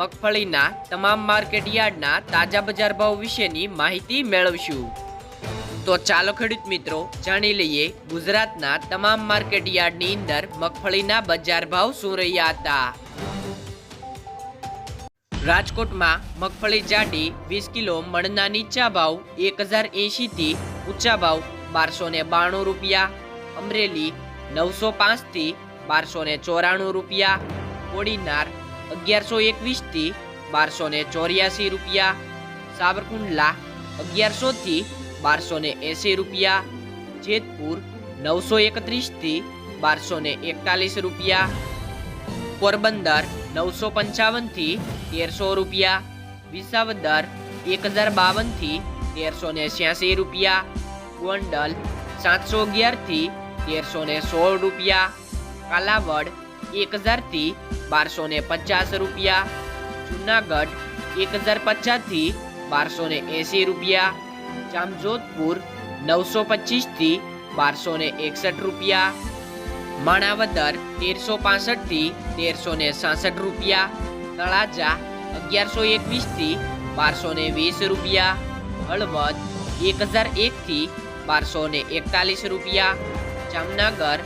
મગફળીના તમામ માર્કેટ યાર્ડના તાજા બજાર ભાવ વિશેની માહિતી મેળવશું. તો ચાલો ખેડૂત મિત્રો, જાણી લઈએ ગુજરાતના તમામ માર્કેટ યાર્ડની અંદર મગફળીના બજાર ભાવ શું રહ્યા હતા. રાજકોટમાં મગફળી જાડી વીસ કિલો મણના નીચા ભાવ એક હજાર એંશીથી ઊંચા ભાવ બારસો ને બાણું રૂપિયા, અમરેલી નવસો પાંચથી બારસો ને ચોરાણું રૂપિયા, કોડીનાર અગિયારસો એકવીસથી બારસો ને ચોર્યાસી રૂપિયા. સાબરકુંડલા અગિયારસોથી બારસો ને એંસી રૂપિયા. જેતપુર નવસો એકત્રીસથી બારસો ને એકતાલીસ રૂપિયા. પોરબંદર નવસો પંચાવનથી તેરસો રૂપિયા. વિસાવદર એક હજાર બાવનથી તેરસો ને છ્યાસી રૂપિયા. ગોંડલ સાતસો અગિયારથી તેરસો ને સોળ રૂપિયા. કાલાવડ એક હજારથી બારસો ને પચાસ રૂપિયા. જુનાગઢ એક હજાર પચાસથી બારસો ને એંસી રૂપિયા. જામજોધપુર નવસો પચીસથી બારસો ને એકસઠ રૂપિયા. માણાવદર તેરસો પાસઠથી તેરસો ને સાસઠ રૂપિયા. તળાજા અગિયારસો એકવીસથી બારસો ને વીસ રૂપિયા. હળવદ એક હજાર એકથી બારસો ને એકતાલીસ રૂપિયા. જામનગર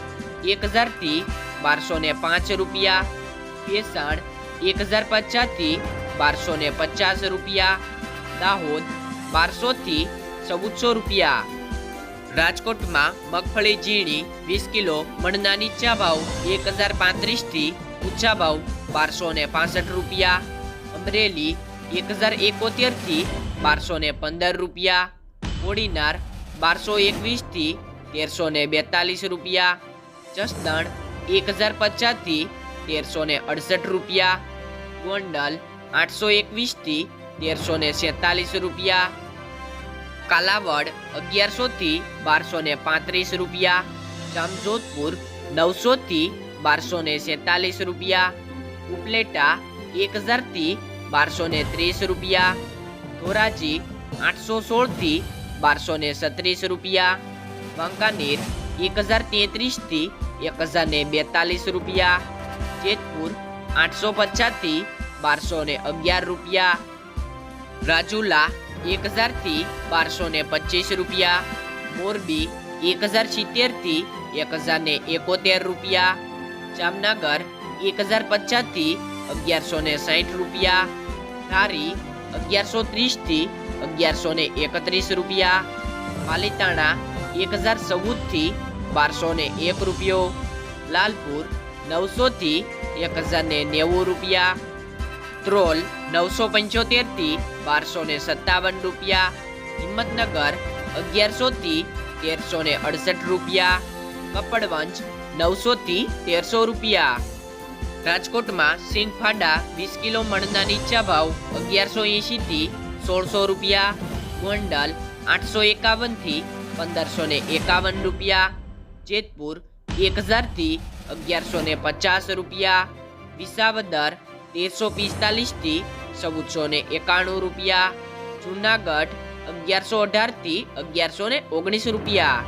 એક હજારથી બારસો ને પાંચ રૂપિયા. ભેસાણ એક હજાર પચાસથી બારસો ને પચાસ રૂપિયા. દાહોદ બારસોથી ચૌદસો રૂપિયા. રાજકોટમાં મગફળી ઝીણી વીસ કિલો મણના નીચા ભાવ એક હજાર પાંત્રીસથી ઊંચા ભાવ બારસો ને પાસઠ રૂપિયા. અમરેલી એક હજાર એકોતેરથી બારસો ને પંદર રૂપિયા. કોડીનાર બારસો એકવીસથી તેરસો ને બેતાલીસ રૂપિયા. જસદણ એક હજાર પચાસથી તેરસો ને અડસઠ રૂપિયા. ગોંડલ આઠસો એકવીસથી તેરસો ને સેતાલીસ રૂપિયા. કાલાવડ અગિયારસોથી બારસો ને પાંત્રીસ રૂપિયા. જામજોધપુર નવસોથી બારસો ને સેતાલીસ રૂપિયા. ઉપલેટા એક હજારથી બારસો ને ત્રીસ રૂપિયા. ધોરાજી આઠસો સોળથી બારસો ને સત્રીસ રૂપિયા. વાંકાનેર એક હજાર તેત્રીસથી એક હજાર ને બેતાલીસ રૂપિયા. જેતપુર આઠસો પચાસથી બારસો ને અગિયાર રૂપિયા. રાજુલા એક હજારથી બારસો ને પચીસ રૂપિયા. મોરબી એક હજાર સિત્તેરથી એક હજાર ને એકોતેર રૂપિયા. જામનગર એક હજાર પચાસથી અગિયારસો ને સાઠ રૂપિયા. ધારી અગિયારસો ત્રીસથી અગિયારસો ને એકત્રીસ રૂપિયા. પાલીતાણા એક હજાર ચૌદથી બારસો ને એક રૂપિયો, લાલપુર નવસોથી એક હજાર ને નેવું રૂપિયા, ત્રોલ નવસો પંચોતેરથી બારસો ને સત્તાવન રૂપિયા, હિંમતનગર અગિયારસોથી તેરસો ને અડસઠ રૂપિયા, કપડવંજ નવસોથી તેરસો રૂપિયા. રાજકોટમાં સિંગફાડા વીસ કિલો મણના નીચા ભાવ અગિયારસો એંશીથી સોળસો રૂપિયા, ગોંડલ આઠસો એકાવનથી પંદરસો એકાવન રૂપિયા જેતપુર એક હજારથી અગિયારસો ને પચાસ રૂપિયા, વિસાવદર તેરસો પિસ્તાલીસથી ચૌદસો ને એકાણું રૂપિયા, જુનાગઢ અગિયારસો અઢારથી અગિયારસો ને ઓગણીસ રૂપિયા.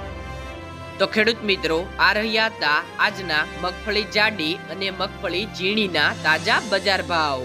તો ખેડૂત મિત્રો, આ રહ્યા હતા આજના મગફળી જાડી અને મગફળી ઝીણીના તાજા બજાર ભાવ.